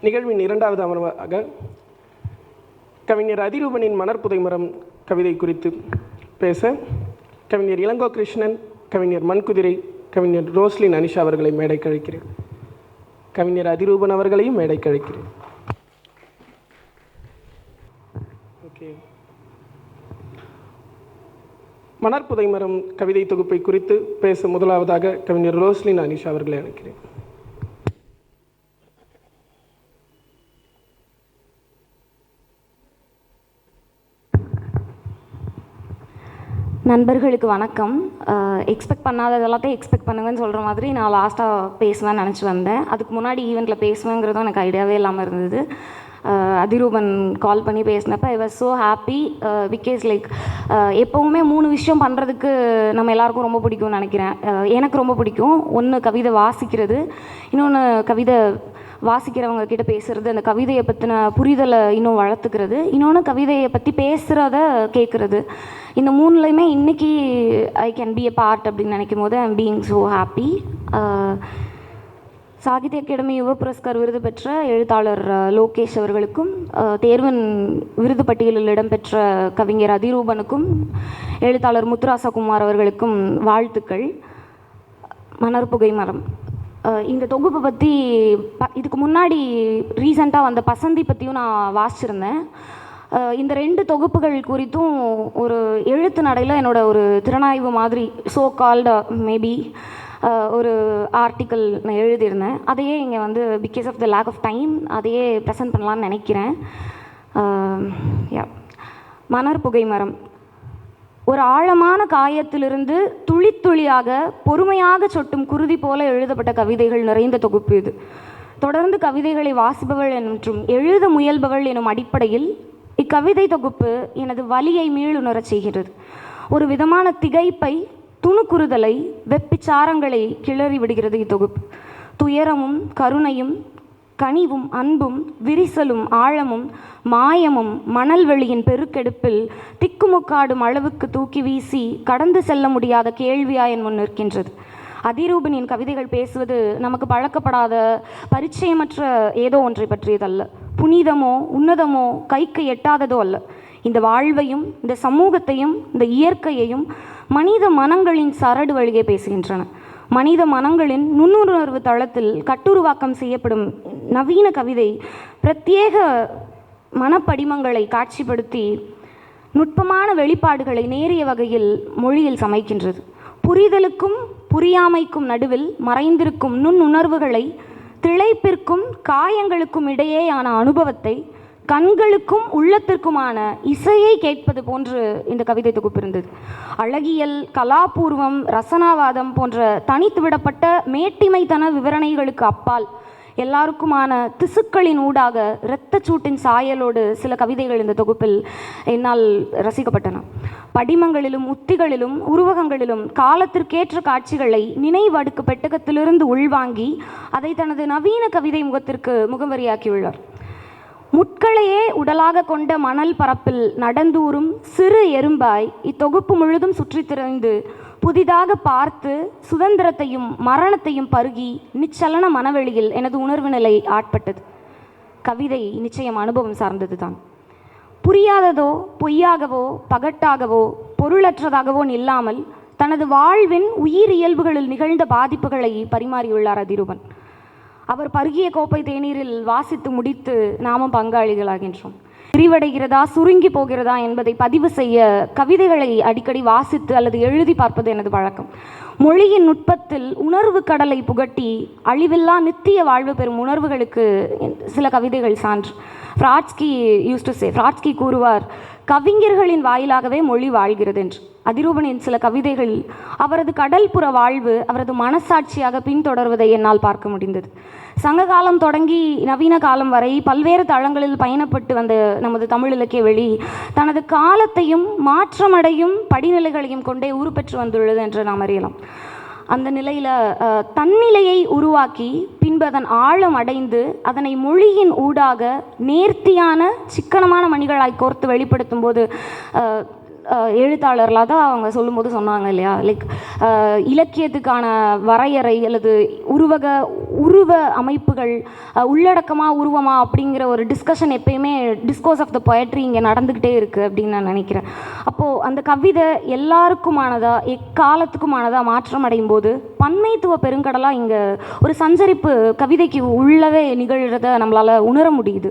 நிகழ்வின் இரண்டாவது அமர்வாக கவிஞர் அதிரூபனின் மணற்புதை மரம் கவிதை குறித்து பேச கவிஞர் இளங்கோ கிருஷ்ணன் கவிஞர் மண்குதிரை கவிஞர் ரோஸ்லின் அனிஷா அவர்களை மேடை கழிக்கிறேன். கவிஞர் அதிரூபன் அவர்களையும் மேடை கழிக்கிறேன். ஓகே. மணற்புதை மரம் கவிதை தொகுப்பை குறித்து பேச முதலாவதாக கவிஞர் ரோஸ்லின் அனிஷா அவர்களை அழைக்கிறேன். நண்பர்களுக்கு வணக்கம். எக்ஸ்பெக்ட் பண்ணாத எல்லாத்தையும் எக்ஸ்பெக்ட் பண்ணுங்கன்னு சொல்கிற மாதிரி நான் லாஸ்ட்டாக பேசுவேன்னு நினச்சி வந்தேன். அதுக்கு முன்னாடி ஈவெண்ட்டில் பேசுவேங்கிறதும் எனக்கு ஐடியாவே இல்லாமல் இருந்தது. அதிரூபன் கால் பண்ணி பேசினப்ப I was so happy because like எப்போவுமே மூணு விஷயம் பண்ணுறதுக்கு நம்ம எல்லாருக்கும் ரொம்ப பிடிக்கும்னு நினைக்கிறேன். எனக்கு ரொம்ப பிடிக்கும். ஒன்று கவிதை வாசிக்கிறது இன்னொன்று கவிதை வாசிக்கிறவங்க கிட்ட பேசுறது அந்த கவிதையை பற்றின புரிதலை இன்னும் வளர்த்துக்கிறது. இன்னொன்று கவிதையை பற்றி பேசுகிறத கேட்குறது இந்த மூணுலையுமே இன்னைக்கு I can be a part அப்படின்னு நினைக்கும் போது I'm being so happy Sahitya Akademi Yuva Puraskar விருது பெற்ற எழுத்தாளர் லோகேஷ் அவர்களுக்கும் தேர்வன் விருது பட்டியலில் இடம்பெற்ற கவிஞர் அதிரூபனுக்கும் எழுத்தாளர் முத்துராசகுமார் அவர்களுக்கும் வாழ்த்துக்கள். மணற்புகை மரம். இந்த தொகுப்பை பற்றி ப இதுக்கு முன்னாடி ரீசெண்டாக வந்த பசந்தி பற்றியும் நான் வாசிச்சிருந்தேன். இந்த ரெண்டு தொகுப்புகள் குறித்தும் ஒரு எழுத்து நடையில் என்னோட ஒரு திறனாய்வு மாதிரி ஸோ கால்டு மேபி ஒரு ஆர்டிக்கல் நான் எழுதியிருந்தேன். அதையே இங்கே வந்து because of the lack of time அதையே ப்ரெசென்ட் பண்ணலான்னு நினைக்கிறேன். யா மணற்புகை மரம். ஒரு ஆழமான காயத்திலிருந்து துளி துளியாக பொறுமையாக சொட்டும் குருதி போல எழுதப்பட்ட கவிதைகள் நிறைந்த தொகுப்பு இது. தொடர்ந்து கவிதைகளை வாசிப்பவள் என்றும் எழுத முயல்பவள் எனும் அடிப்படையில் இக்கவிதை தொகுப்பு எனது வலியை மீளுணரச் செய்கிறது. ஒரு விதமான திகைப்பை துணுக்குறுதலை வெப்பிச்சாரங்களை கிளறி விடுகிறது இத்தொகுப்பு. துயரமும் கருணையும் கனிவும் அன்பும் விரிசலும் ஆழமும் மாயமும் மணல்வெளியின் பெருக்கெடுப்பில் திக்குமுக்காடும் அளவுக்கு தூக்கி வீசி கடந்து செல்ல முடியாத கேள்வியா என் முன் நிற்கின்றது. அதிரூபனின் கவிதைகள் பேசுவது நமக்கு பழக்கப்படாத பரிச்சயமற்ற ஏதோ ஒன்றை பற்றியதல்ல. புனிதமோ உன்னதமோ கைக்கு எட்டாததோ அல்ல. இந்த வாழ்வையும் இந்த சமூகத்தையும் இந்த இயற்கையையும் மனித மனங்களின் சரடு வழியே பேசுகின்றன. மனித மனங்களின் நுண்ணுணர்வு தளத்தில் கட்டுருவாக்கம் செய்யப்படும் நவீன கவிதை பிரத்யேக மனப்படிமங்களை காட்சிப்படுத்தி நுட்பமான வெளிப்பாடுகளை நேரிய வகையில் மொழியில் சமைக்கின்றது. புரிதலுக்கும் புரியாமைக்கும் நடுவில் மறைந்திருக்கும் நுண்ணுணர்வுகளை திளைப்பிற்கும் காயங்களுக்கும் இடையேயான அனுபவத்தை கண்களுக்கும் உள்ளத்திற்குமான இசையை கேட்பது போன்று இந்த கவிதை தொகுப்பு இருந்தது. அழகியல் கலாபூர்வம் ரசனாவாதம் போன்ற தனித்து விடப்பட்ட மேட்டிமைத்தன விவரணைகளுக்கு அப்பால் எல்லாருக்குமான திசுக்களின் ஊடாக இரத்தச்சூட்டின் சாயலோடு சில கவிதைகள் இந்த தொகுப்பில் என்னால் ரசிக்கப்பட்டன. படிமங்களிலும் உத்திகளிலும் உருவகங்களிலும் காலத்திற்கேற்ற காட்சிகளை நினைவடுக்கு பெட்டகத்திலிருந்து உள்வாங்கி அதை தனது நவீன கவிதை முகத்திற்கு முகவரியாக்கியுள்ளார். முட்களையே உடலாக கொண்ட மணல் பரப்பில் நடந்தூறும் சிறு எறும்பாய் இத்தொகுப்பு முழுதும் சுற்றித் திரிந்து புதிதாக பார்த்து சுதந்திரத்தையும் மரணத்தையும் பருகி நிச்சலன மனவெளியில் எனது உணர்வு நிலை ஆட்பட்டது. கவிதை நிச்சயம் அனுபவம் சார்ந்ததுதான். புரியாததோ பொய்யாகவோ பகட்டாகவோ பொருளற்றதாகவோ இல்லாமல் தனது வாழ்வின் உயிர் இயல்புகளில் நிகழ்ந்த பாதிப்புகளை பரிமாறியுள்ளார் அதிரூபன். அவர் பருகிய கோப்பை தேநீரில் வாசித்து முடித்து நாமும் பங்காளிகளாகின்றோம். விரிவடைகிறதா சுருங்கி போகிறதா என்பதை பதிவு செய்ய கவிதைகளை அடிக்கடி வாசித்து அல்லது எழுதி பார்ப்பது எனது வழக்கம். மொழியின் நுட்பத்தில் உணர்வு கடலை புகட்டி அழிவில்லா நித்திய வாழ்வு பெறும் உணர்வுகளுக்கு சில கவிதைகள் சான்று. ஃப்ராட்ஸ்கி யூஸ் டு சே ஃப்ராட்ஸ்கி கூறுவார் கவிஞர்களின் வாயிலாகவே மொழி வாழ்கிறது என்று அதிரூபனின் சில கவிதைகள் அவரது கடல்புற வாழ்வு அவரது மனசாட்சியாக பின்தொடர்வதை என்னால் பார்க்க முடிந்தது. சங்க காலம் தொடங்கி நவீன காலம் வரை பல்வேறு தளங்களில் பயணப்பட்டு வந்த நமது தமிழ் இலக்கிய வெளி தனது காலத்தையும் மாற்றமடையும் படிநிலைகளையும் கொண்டே உருப்பெற்று வந்துள்ளது என்று நாம் அறியலாம். அந்த நிலையில் தன்னிலையை உருவாக்கி பின்பு அதன் ஆழம் அடைந்து அதனை மொழியின் ஊடாக நேர்த்தியான சிக்கனமான மணிகளாய் கோர்த்து வெளிப்படுத்தும் போது அஹ், எழுத்தாளர்களாக தான் அவங்க சொல்லும்போது சொன்னாங்க இல்லையா? லைக் இலக்கியத்துக்கான வரையறை அல்லது உருவக உருவ அமைப்புகள் உள்ளடக்கமாக உருவமா அப்படிங்கிற ஒரு டிஸ்கஷன் எப்பயுமே டிஸ்கோஸ் ஆஃப் த பொயட்ரி இங்கே நடந்துக்கிட்டே இருக்குது அப்படின்னு நான் நினைக்கிறேன். அப்போது அந்த கவிதை எல்லாருக்குமானதாக எக்காலத்துக்குமானதாக மாற்றம் அடையும் போது பன்மைத்துவ பெருங்கடலாக இங்கே ஒரு சஞ்சரிப்பு கவிதைக்கு உள்ளவே நிகழ்கிறத நம்மளால் உணர முடியுது.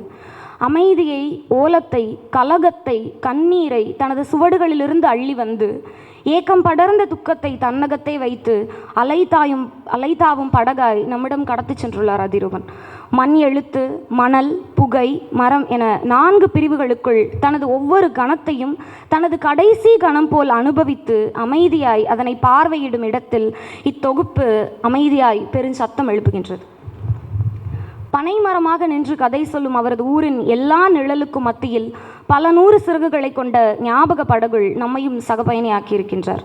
அமைதியை ஓலத்தை கலகத்தை கண்ணீரை தனது சுவடுகளிலிருந்து அள்ளி வந்து ஏக்கம் படர்ந்த துக்கத்தை தன்னகத்தை வைத்து அலைதாயும் அலைதாவும் படகாய் நம்மிடம் கடத்தி சென்றுள்ளார் அதிருவன் மண் எழுத்து மணல் புகை மரம் என நான்கு பிரிவுகளுக்குள் தனது ஒவ்வொரு கணத்தையும் தனது கடைசி கணம் போல் அனுபவித்து அமைதியாய் அதனை பார்வையிடும் இடத்தில் இத்தொகுப்பு அமைதியாய் பெருஞ்சத்தம் எழுப்புகின்றது. பனைமரமாக நின்று கதை சொல்லும் அவரது ஊரின் எல்லா நிழலுக்கும் மத்தியில் பல நூறு சிறகுகளை கொண்ட ஞாபக படகுள் நம்மையும் சகபயணியாக்கி இருக்கின்றார்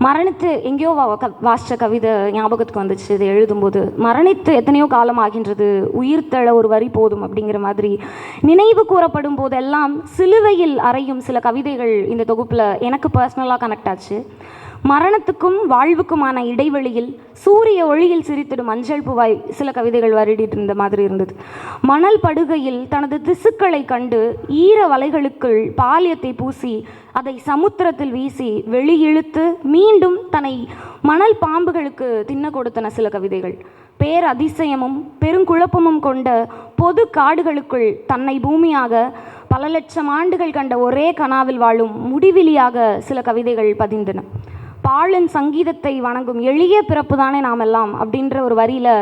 மரணித்து எங்கேயோ வா க- வாசிச்ச கவிதை ஞாபகத்துக்கு வந்துச்சு. இதை எழுதும்போது மரணித்து எத்தனையோ காலம் ஆகின்றது. உயிர் தழ ஒரு வரி போதும் அப்படிங்கிற மாதிரி நினைவு கூறப்படும் போதெல்லாம் சிலுவையில் அறையும் சில கவிதைகள் இந்த தொகுப்பில் எனக்கு பர்சனலாக கனெக்ட் ஆச்சு. மரணத்துக்கும் வாழ்வுக்குமான இடைவெளியில் சூரிய ஒளியில் சிரித்திடும் மஞ்சள் பூவாய் சில கவிதைகள் வருடிட்டு இருந்த மாதிரி இருந்தது. மணல் படுகையில் தனது திசுக்களை கண்டு ஈர வலைகளுக்குள் பாலியத்தை பூசி அதை சமுத்திரத்தில் வீசி வெளியிழுத்து மீண்டும் தன்னை மணல் பாம்புகளுக்கு தின்ன கொடுத்தன சில கவிதைகள். பேர் அதிசயமும் பெருங்குழப்பமும் கொண்ட பொது காடுகளுக்குள் தன்னை பூமியாக பல லட்சம் ஆண்டுகள் கண்ட ஒரே கனாவில் வாழும் முடிவிலியாக சில கவிதைகள் பதிந்தன. பாழன் சங்கீதத்தை வணங்கும் எளிய பிறப்பு தானே நாம் எல்லாம் அப்படின்ற ஒரு வரியில்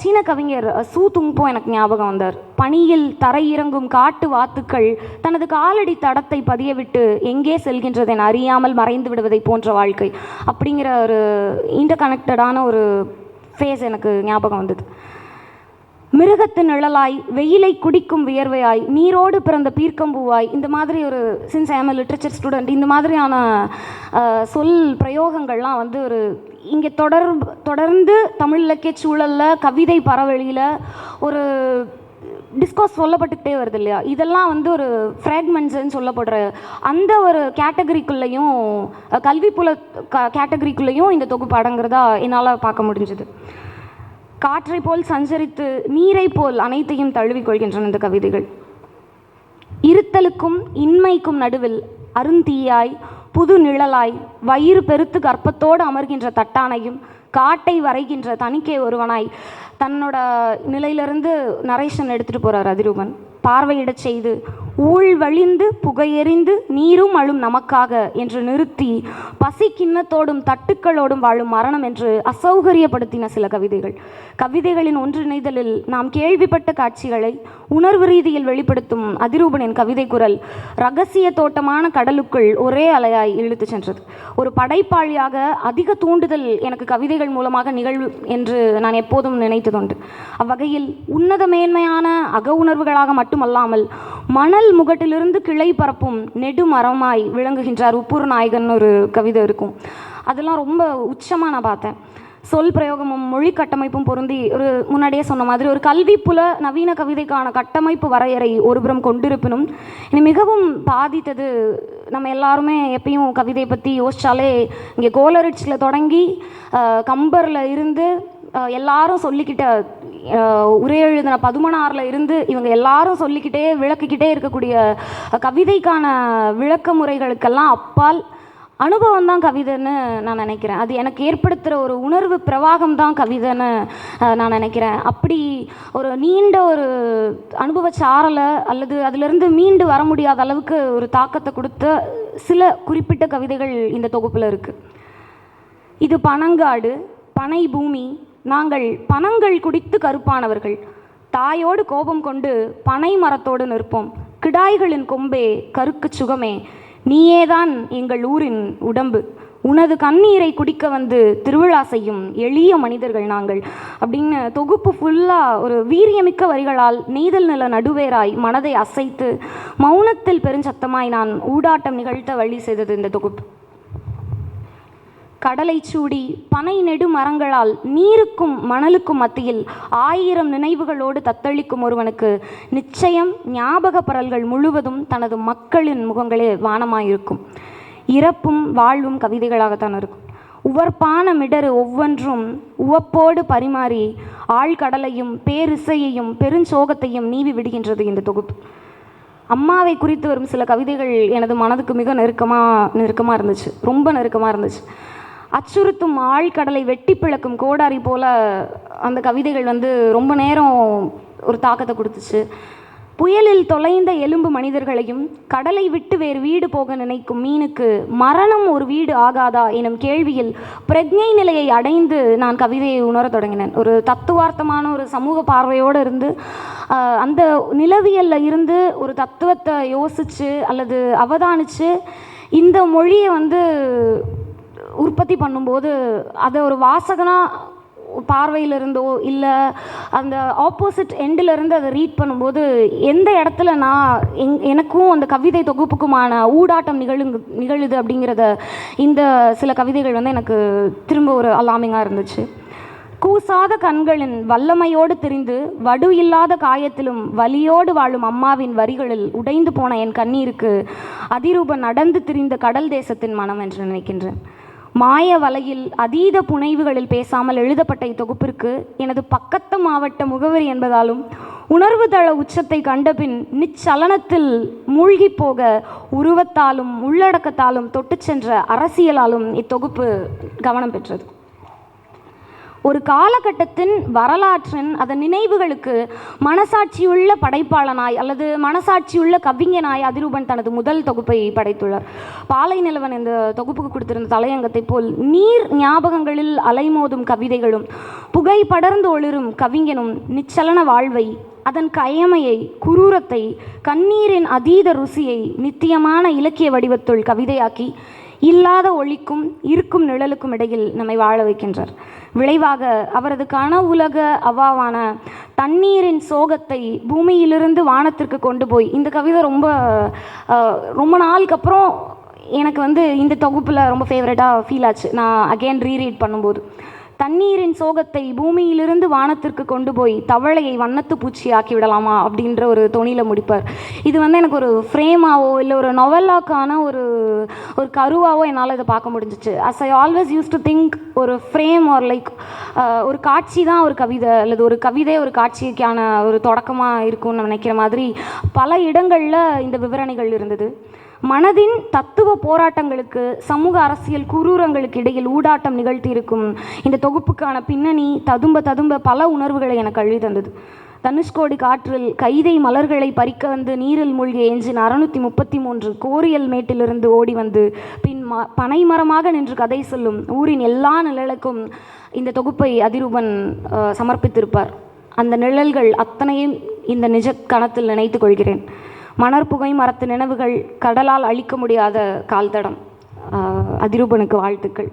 சீன கவிஞர் சூ துங்போ எனக்கு ஞாபகம் வந்தார். பணியில் தரையிறங்கும் காட்டு வாத்துக்கள் தனது காலடி தடத்தை பதியவிட்டு எங்கே செல்கின்றது என அறியாமல் மறைந்து விடுவதை போன்ற வாழ்க்கை அப்படிங்கிற ஒரு இன்டர் கனெக்டடான ஒரு ஃபேஸ் எனக்கு ஞாபகம் வந்தது. மிருகத்து நிழலாய் வெயிலை குடிக்கும் வியர்வையாய் நீரோடு பிறந்த பீர்க்கம்பூவாய் இந்த மாதிரி ஒரு சின்ஸ் ஐம் லிட்ரேச்சர் ஸ்டூடெண்ட் இந்த மாதிரியான சொல் பிரயோகங்கள்லாம் வந்து ஒரு இங்கே தொடர் தொடர்ந்து தமிழ் இலக்கிய சூழலில் கவிதை பரவழியில் ஒரு டிஸ்கோஸ் சொல்லப்பட்டுக்கிட்டே வருது இல்லையா? இதெல்லாம் வந்து ஒரு ஃப்ராக்மெண்ட்ஸ்ன்னு சொல்லப்படுற அந்த ஒரு கேட்டகரிக்குள்ளேயும் கல்வி புல கேட்டகரிக்குள்ளேயும் இந்த தொகுப்பு அடங்குறதா என்னால் பார்க்க முடிஞ்சுது. காற்றை போல் சஞ்சரித்து நீரை போல் அனைத்தையும் தழுவிக்கொள்கின்றன இந்த கவிதைகள். இருத்தலுக்கும் இன்மைக்கும் நடுவில் அருந்தீயாய் புது நிழலாய் வயிறு பெருத்து கற்பத்தோடு அமர்கின்ற தட்டானையும் காட்டை வரைகின்ற தணிக்கை ஒருவனாய் தன்னோட நிலையிலிருந்து நரேஷன் எடுத்துகிட்டு போகிறார் அதிரூபன். பார்வையிடச் செய்து ஊழ் வழிந்து புகையெறிந்து நீரும் அழும் நமக்காக என்று நிறுத்தி பசி கிண்ணத்தோடும் தட்டுக்களோடும் வாழும் மரணம் என்று அசௌகரியப்படுத்தின சில கவிதைகள். கவிதைகளின் ஒன்றிணைதலில் நாம் கேள்விப்பட்ட காட்சிகளை உணர்வு ரீதியில் வெளிப்படுத்தும் அதிரூபனின் கவிதை குரல் ரகசிய தோட்டமான கடலுக்குள் ஒரே அலையாய் இழுத்துச் சென்றது. ஒரு படைப்பாளியாக அதிக தூண்டுதல் எனக்கு கவிதைகள் மூலமாக நிகழ்வு என்று நான் எப்போதும் நினைத்ததுண்டு. அவ்வகையில் உன்னத மேன்மையான அக உணர்வுகளாக மட்டுமல்லாமல் மணல் முகட்டிலிருந்து கிளை பரப்பும் நெடுமரமாய் விளங்குகின்றார் உப்புர் நாயகன் ஒரு கவிதை இருக்கும். அதெல்லாம் ரொம்ப உச்சமாக நான் பார்த்தேன். சொல் பிரயோகமும் மொழி கட்டமைப்பும் பொருந்தி ஒரு முன்னாடியே சொன்ன மாதிரி ஒரு கல்வி புல நவீன கவிதைக்கான கட்டமைப்பு வரையறை ஒருபுறம் கொண்டிருப்பினும் என்னை மிகவும் பாதித்தது நம்ம எல்லாருமே எப்பயும் கவிதை பற்றி யோசித்தாலே இங்கே கோலரிட்ஸில் தொடங்கி கம்பரில் இருந்து எல்லாரும் சொல்லிக்கிட்ட உரை எழுதின பதுமனாரில் இருந்து இவங்க எல்லாரும் சொல்லிக்கிட்டே விளக்கிக்கிட்டே இருக்கக்கூடிய கவிதைக்கான விளக்க முறைகளுக்கெல்லாம் அப்பால் அனுபவம் தான் கவிதைன்னு நான் நினைக்கிறேன். அது எனக்கு ஏற்படுத்துகிற ஒரு உணர்வு பிரவாகம் தான் கவிதைன்னு நான் நினைக்கிறேன். அப்படி ஒரு நீண்ட ஒரு அனுபவ சாரலை அல்லது அதிலிருந்து மீண்டு வர முடியாத அளவுக்கு ஒரு தாக்கத்தை கொடுத்த சில குறிப்பிட்ட கவிதைகள் இந்த தொகுப்பில் இருக்குது இது பனங்காடு பனை பூமி நாங்கள் பனங்கள் குடித்து கருப்பானவர்கள். தாயோடு கோபம் கொண்டு பனை மரத்தோடு நிற்போம். கிடாய்களின் கொம்பே கருக்கு சுகமே. நீயேதான் எங்கள் ஊரின் உடம்பு. உனது கண்ணீரை குடிக்க வந்து திருவிழா செய்யும் எளிய மனிதர்கள் நாங்கள். அப்படின்னு தொகுப்பு ஃபுல்லாக ஒரு வீரியமிக்க வரிகளால் நெய்தல் நில நடுவேராய் மனதை அசைத்து மௌனத்தில் பெருஞ்சத்தமாய் நான் ஊடாட்டம் நிகழ்த்த வழி செய்தது இந்த தொகுப்பு. கடலை சூடி பனை நெடு மரங்களால் நீருக்கும் மணலுக்கும் மத்தியில் ஆயிரம் நினைவுகளோடு தத்தளிக்கும் ஒருவனுக்கு நிச்சயம் ஞாபக பரல்கள் முழுவதும் தனது மக்களின் முகங்களே வானமாயிருக்கும். இறப்பும் வாழ்வும் கவிதைகளாகத்தான் இருக்கும். உவர்ப்பான மிடறு ஒவ்வொன்றும் உவப்போடு பரிமாறி ஆழ்கடலையும் பேரிசையையும் பெருஞ்சோகத்தையும் நீவி விடுகின்றது இந்த தொகுப்பு. அம்மாவை குறித்து வரும் சில கவிதைகள் எனது மனதுக்கு மிக நெருக்கமாக நெருக்கமாக இருந்துச்சு. ரொம்ப நெருக்கமாக இருந்துச்சு. அச்சுறுத்தும் ஆழ்கடலை வெட்டி பிளக்கும் கோடாரி போல அந்த கவிதைகள் வந்து ரொம்ப நேரம் ஒரு தாக்கத்தை கொடுத்துச்சு. புயலில் தொலைந்த எலும்பு மனிதர்களையும் கடலை விட்டு வேறு வீடு போக நினைக்கும் மீனுக்கு மரணம் ஒரு வீடு ஆகாதா எனும் கேள்வியில் பிரஜை நிலையை அடைந்து நான் கவிதையை உணரத் தொடங்கினேன். ஒரு தத்துவார்த்தமான ஒரு சமூக பார்வையோடு இருந்து அந்த நிலவியல்ல இருந்து ஒரு தத்துவத்தை யோசித்து அல்லது அவதானிச்சு இந்த மொழியை வந்து உற்பத்தி பண்ணும்போது அதை ஒரு வாசகனாக பார்வையிலிருந்தோ இல்லை அந்த ஆப்போசிட் எண்டிலிருந்து அதை ரீட் பண்ணும்போது எந்த இடத்துல நான் எங் எனக்கும் அந்த கவிதை தொகுப்புக்குமான ஊடாட்டம் நிகழுங்கு நிகழுது அப்படிங்கிறத இந்த சில கவிதைகள் வந்து எனக்கு திரும்ப ஒரு அலாமிங்காக இருந்துச்சு. கூசாத கண்களின் வல்லமையோடு திரிந்து வடு இல்லாத காயத்திலும் வலியோடு வாழும் அம்மாவின் வரிகளில் உடைந்து போன என் கண்ணீருக்கு அதிரூபம் நடந்து திரிந்த கடல் தேசத்தின் மனம் என்று நினைக்கின்றேன். மாய வலையில் அதீத புனைவுகளில் பேசாமல் எழுதப்பட்ட இத்தொகுப்பிற்கு எனது பக்கத்து மாவட்ட முகவரி என்பதாலும் உணர்வு தள உச்சத்தை கண்டபின் நிச்சலனத்தில் மூழ்கிப் போக உருவத்தாலும் உள்ளடக்கத்தாலும் தொட்டுச் சென்ற அரசியலாலும் இத்தொகுப்பு கவனம் பெற்றது. ஒரு காலகட்டத்தின் வரலாற்றின் அதன் நினைவுகளுக்கு மனசாட்சியுள்ள படைப்பாளனாய் அல்லது மனசாட்சியுள்ள கவிஞனாய் அதிரூபன் தனது முதல் தொகுப்பை படைத்துள்ளார். பாலை நிலவன் இந்த தொகுப்புக்கு கொடுத்திருந்த தலையங்கத்தைப் போல் நீர் ஞாபகங்களில் அலைமோதும் கவிதைகளும் புகை படர்ந்து ஒளிரும் கவிஞனும் நிச்சலன வாழ்வை அதன் கயமையை குரூரத்தை கண்ணீரின் அதீத ருசியை நித்தியமான இலக்கிய வடிவத்துள் கவிதையாக்கி இல்லாத ஒளிக்கும் இருக்கும் நிழலுக்கும் இடையில் நம்மை வாழ வைக்கின்றார். விளைவாக அவரது கனவுலக அவாவான தண்ணீரின் சோகத்தை பூமியிலிருந்து வானத்திற்கு கொண்டு போய் இந்த கவிதை ரொம்ப ரொம்ப நாளுக்கு அப்புறம் எனக்கு வந்து இந்த தொகுப்பில் ரொம்ப ஃபேவரட்டாக ஃபீல் ஆச்சு. நான் அகைன் ரீரீட் பண்ணும்போது. தண்ணீரின் சோகத்தை பூமியிலிருந்து வானத்திற்கு கொண்டு போய் தவளையை வண்ணத்து பூச்சி ஆக்கி விடலாமா அப்படின்ற ஒரு தொனியில் முடிப்பார். இது வந்து எனக்கு ஒரு ஃப்ரேமாவோ இல்லை ஒரு நொவல்லாக்கான ஒரு ஒரு கருவாவோ என்னால் இதை பார்க்க முடிஞ்சிச்சு. As I always use to think ஒரு ஃப்ரேம் ஆர் லைக் ஒரு காட்சி தான் ஒரு கவிதை அல்லது ஒரு கவிதை ஒரு காட்சிக்கான ஒரு தொடக்கமாக இருக்கும்னு நினைக்கிற மாதிரி பல இடங்களில் இந்த விவரணைகள் இருந்தது. மனதின் தத்துவ போராட்டங்களுக்கு சமூக அரசியல் குரூரங்களுக்கு இடையில் ஊடாட்டம் நிகழ்த்தியிருக்கும் இந்த தொகுப்புக்கான பின்னணி ததும்ப ததும்ப பல உணர்வுகளை எனக்கு அள்ளி தந்தது. தனுஷ்கோடி காற்றில் கைதை மலர்களை பறிக்க வந்து நீரில் மூழ்கிய எஞ்சின் அறுநூற்றி முப்பத்தி மூன்று கோரியல் மேட்டிலிருந்து ஓடி வந்து பின் ம பனைமரமாக நின்று கதை சொல்லும் ஊரின் எல்லா நிழலுக்கும் இந்த தொகுப்பை அதிரூபன் சமர்ப்பித்திருப்பார். அந்த நிழல்கள் அத்தனையும் இந்த நிஜ கணத்தில் நினைத்து கொள்கிறேன். மணற்புகை மரத்து நினைவுகள் கடலால் அழிக்க முடியாத கால்தடம். அதிரூபனுக்கு வாழ்த்துக்கள்.